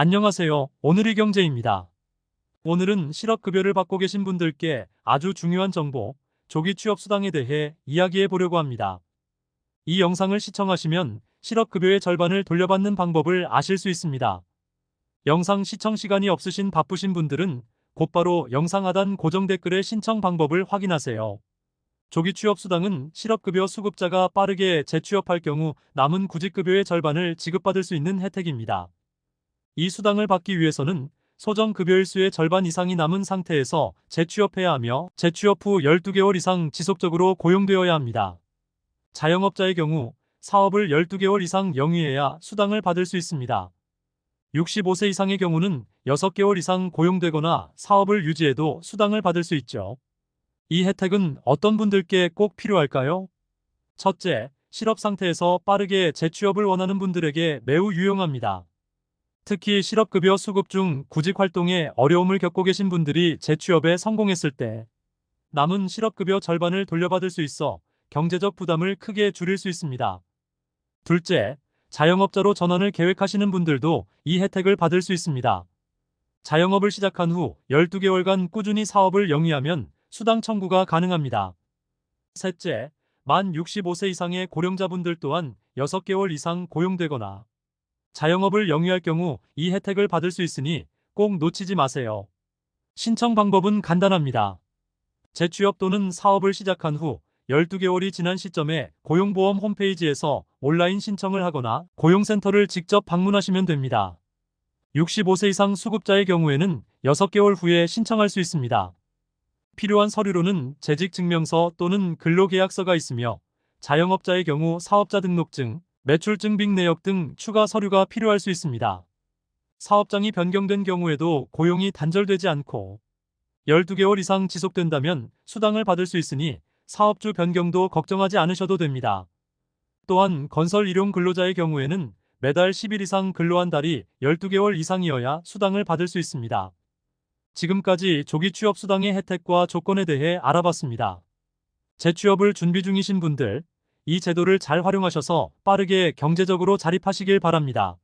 안녕하세요. 오늘의 경제입니다. 오늘은 실업급여를 받고 계신 분들께 아주 중요한 정보, 조기 취업 수당에 대해 이야기해 보려고 합니다. 이 영상을 시청하시면 실업급여의 절반을 돌려받는 방법을 아실 수 있습니다. 영상 시청 시간이 없으신 바쁘신 분들은 곧바로 영상 하단 고정 댓글의 신청 방법을 확인하세요. 조기 취업 수당은 실업급여 수급자가 빠르게 재취업할 경우 남은 구직급여의 절반을 지급받을 수 있는 혜택입니다. 이 수당을 받기 위해서는 소정 급여일수의 절반 이상이 남은 상태에서 재취업해야 하며 재취업 후 12개월 이상 지속적으로 고용되어야 합니다. 자영업자의 경우 사업을 12개월 이상 영위해야 수당을 받을 수 있습니다. 65세 이상의 경우는 6개월 이상 고용되거나 사업을 유지해도 수당을 받을 수 있죠. 이 혜택은 어떤 분들께 꼭 필요할까요? 첫째, 실업 상태에서 빠르게 재취업을 원하는 분들에게 매우 유용합니다. 특히 실업급여 수급 중 구직 활동에 어려움을 겪고 계신 분들이 재취업에 성공했을 때 남은 실업급여 절반을 돌려받을 수 있어 경제적 부담을 크게 줄일 수 있습니다. 둘째, 자영업자로 전환을 계획하시는 분들도 이 혜택을 받을 수 있습니다. 자영업을 시작한 후 12개월간 꾸준히 사업을 영위하면 수당 청구가 가능합니다. 셋째, 만 65세 이상의 고령자분들 또한 6개월 이상 고용되거나 자영업을 영위할 경우 이 혜택을 받을 수 있으니 꼭 놓치지 마세요. 신청 방법은 간단합니다. 재취업 또는 사업을 시작한 후 12개월이 지난 시점에 고용보험 홈페이지에서 온라인 신청을 하거나 고용센터를 직접 방문하시면 됩니다. 65세 이상 수급자의 경우에는 6개월 후에 신청할 수 있습니다. 필요한 서류로는 재직증명서 또는 근로계약서가 있으며 자영업자의 경우 사업자 등록증, 매출 증 빙 내역 등 추가 서류가 필요할 수 있습니다. 사업장이 변경된 경우에도 고용이 단절되지 않고 12개월 이상 지속된다면 수당을 받을 수 있으니 사업주 변경도 걱정하지 않으셔도 됩니다. 또한 건설 일용 근로자의 경우에는 매달 10일 이상 근로한 달이 12개월 이상이어야 수당을 받을 수 있습니다. 지금까지 조기 취업 수당의 혜택과 조건에 대해 알아봤습니다. 재취업을 준비 중이신 분들, 이 제도를 잘 활용하셔서 빠르게 경제적으로 자립하시길 바랍니다.